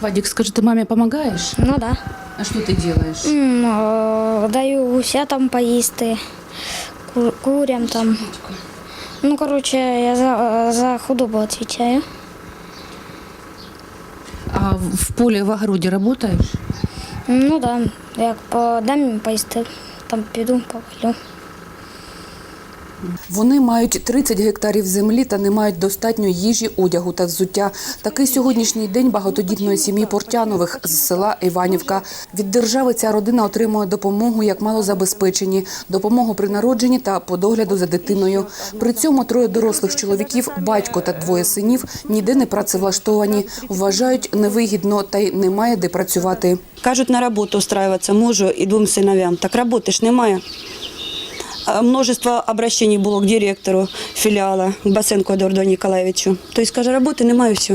Вадик, скажи, ты маме помогаешь? Ну да. А что ты делаешь? Е, Даю гусятам поїсти, ку- курям там. Ну, коротше, я за, за худобу відповідаю. А в в поле, в огороде работаешь? Ну да, як подам їм поїсти, там піду, повалю. Вони мають 30 гектарів землі та не мають достатньо їжі, одягу та взуття. Такий сьогоднішній день багатодітної сім'ї Портянових з села Іванівка. Від держави ця родина отримує допомогу як малозабезпечені, допомогу при народженні та по догляду за дитиною. При цьому троє дорослих чоловіків, батько та двоє синів ніде не працевлаштовані. Вважають невигідно та й немає де працювати. Кажуть, на роботу устраиваться мужу і двом синовям. Так роботи ж немає. Множество обращений було к директору філіала, к Басенко Едуарду Ніколаєвичу. Тобто, каже, роботи немає все.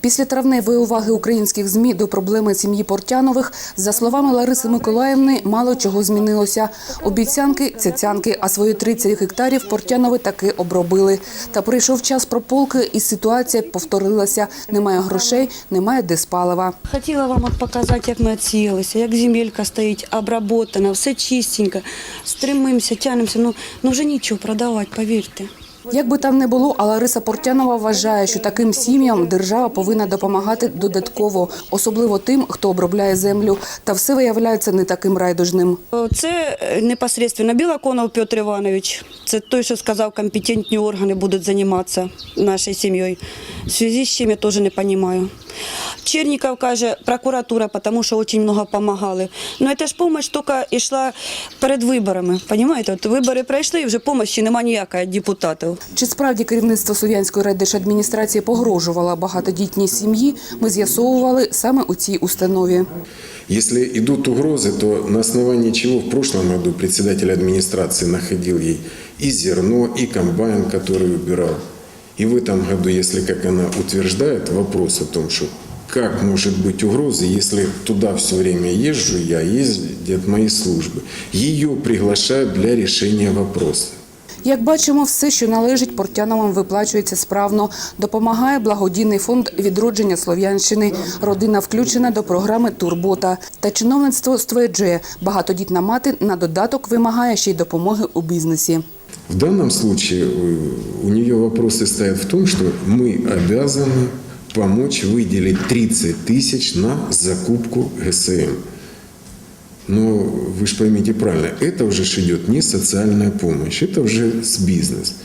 Після травневої уваги українських ЗМІ до проблеми сім'ї Портянових, за словами Лариси Миколаївни, мало чого змінилося. Обіцянки, цяцянки, а свої 30 гектарів Портянови таки обробили. Та прийшов час прополки, і ситуація повторилася. Немає грошей, немає диспалива. Хотіла вам показати, як ми відсіялися, як земелька стоїть, обработана, все чистенько. Стремимося, тянемося. Ну, ну вже нічого продавати, повірте. Як би там не було, а Лариса Портянова вважає, що таким сім'ям держава повинна допомагати додатково, особливо тим, хто обробляє землю. Та все виявляється не таким райдужним. Це е, непосредственно Білоконов Петр Іванович. Це той, що сказав, компетентні органи будуть займатися нашою сім'єю. В зв'язку з чим я теж не розумію. Черніков каже, прокуратура, тому що дуже багато допомагали. Ну це ж допомога тільки йшла перед виборами. Понимаєте? От вибори пройшли і вже допомоги немає ніякої від депутатів. Чи справді керівництво Слов'янської райдержадміністрації погрожувало багатодітній сім'ї, ми з'ясовували саме у цій установі. Если идут угрозы, то на основании чего в прошлом году председатель администрации находил ей и зерно, и комбайн, который убирал. И в этом году, если, как она утверждает, вопрос о том, что как может быть угроза, если туда все время езжу я, ездят мои службы. Ее приглашают для решения вопроса. Як бачимо, все, що належить Портяновим, виплачується справно. Допомагає благодійний фонд відродження Слов'янщини. Родина включена до програми Турбота. Та чиновництво стверджує, багатодітна мати на додаток вимагає ще й допомоги у бізнесі. В данном случае э, у нее вопросы стоят в том, что мы обязаны помочь выделить 30 тысяч на закупку ГСМ. Но вы же поймите правильно, это уже ж идет не социальная помощь, это уже с бизнес.